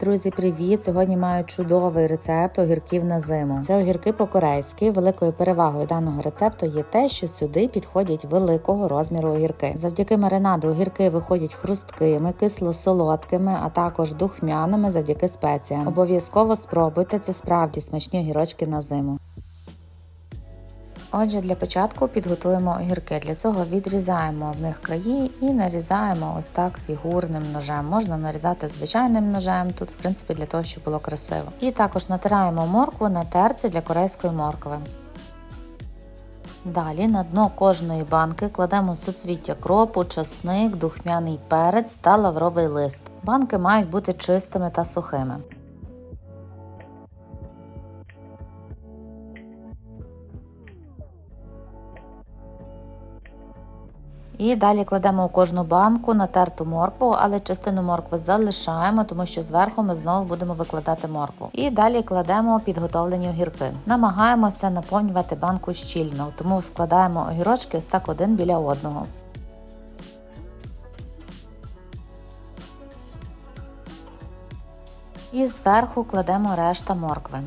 Друзі, привіт! Сьогодні маю чудовий рецепт огірків на зиму. Це огірки по-корейськи. Великою перевагою даного рецепту є те, що сюди підходять великого розміру огірки. Завдяки маринаду огірки виходять хрусткими, кисло-солодкими, а також духмяними завдяки спеціям. Обов'язково спробуйте це справді смачні огірочки на зиму. Отже, для початку підготуємо огірки. Для цього відрізаємо в них краї і нарізаємо ось так фігурним ножем. Можна нарізати звичайним ножем, тут, в принципі, для того, щоб було красиво. І також натираємо моркву на терці для корейської моркви. Далі на дно кожної банки кладемо суцвіття кропу, часник, духмяний перець та лавровий лист. Банки мають бути чистими та сухими. І далі кладемо у кожну банку натерту моркву, але частину моркви залишаємо, тому що зверху ми знову будемо викладати моркву. І далі кладемо підготовлені огірки. Намагаємося наповнювати банку щільно, тому складаємо огірочки ось так один біля одного. І зверху кладемо решта моркви.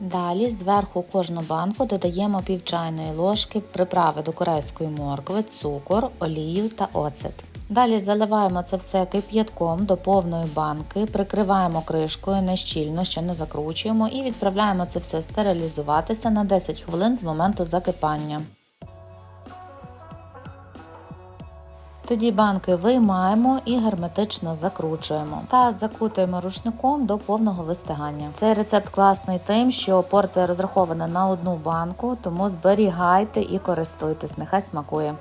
Далі зверху кожну банку додаємо пів чайної ложки приправи до корейської моркви, цукор, олію та оцет. Далі заливаємо це все кип'ятком до повної банки, прикриваємо кришкою нещільно, ще не закручуємо і відправляємо це все стерилізуватися на 10 хвилин з моменту закипання. Тоді банки виймаємо і герметично закручуємо та закутуємо рушником до повного вистигання. Цей рецепт класний тим, що порція розрахована на одну банку, тому зберігайте і користуйтесь, нехай смакує.